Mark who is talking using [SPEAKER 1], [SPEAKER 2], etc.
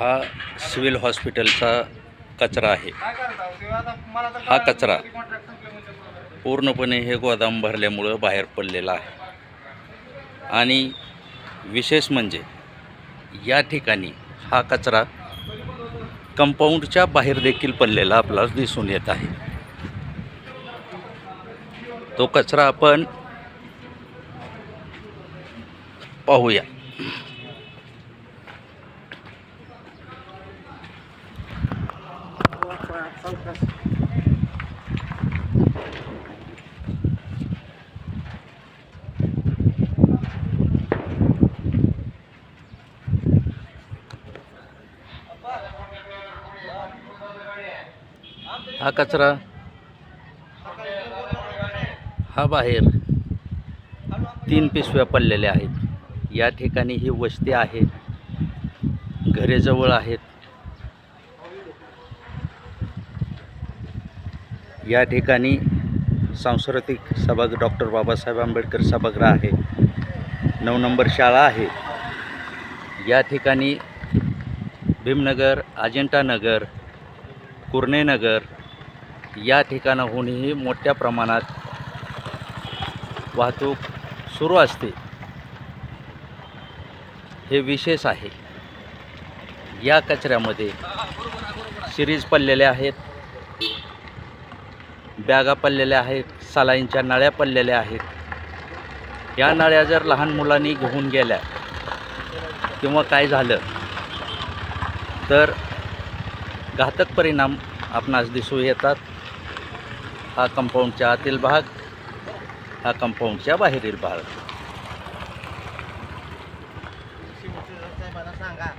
[SPEAKER 1] हा सिव्हिल हॉस्पिटलचा कचरा आहे. हा कचरा पूर्णपणे हे गोदाम भरल्यामुळं बाहेर पडलेला आहे. आणि विशेष म्हणजे या ठिकाणी हा कचरा कंपाऊंडच्या बाहेर देखील पडलेला आपल्याला दिसून येत आहे. तो कचरा आपण पाहूया. हा कचरा. हा बाहेर तीन पिशव्या पडलेल्या आहेत. या ठिकाणी ही वस्ती आहे. घरे जवळ आहेत. या ठिकाणी सांस्कृतिक सभाग डॉक्टर बाबासाहेब आंबेडकर सभागृह आहे. नऊ नंबर शाळा आहे. या ठिकाणी भीमनगर अजिंठानगर कुर्णेनगर या ठिकाणाहूनही मोठ्या प्रमाणात वाहतूक सुरू असते. हे विशेष आहे. या कचऱ्यामध्ये सिरीज पडलेल्या आहेत. बॅगा पडलेल्या आहेत सलाईंच्या नळ्या पडलेल्या आहेत. या नळ्या जर लहान मुलांनी घेऊन गेल्या किंवा काय झालं तर घातक परिणाम आपणास दिसून येतात. हा कंपाऊंडच्या आतील भाग हा कंपाऊंडच्या बाहेरील भाग.
[SPEAKER 2] सांगा.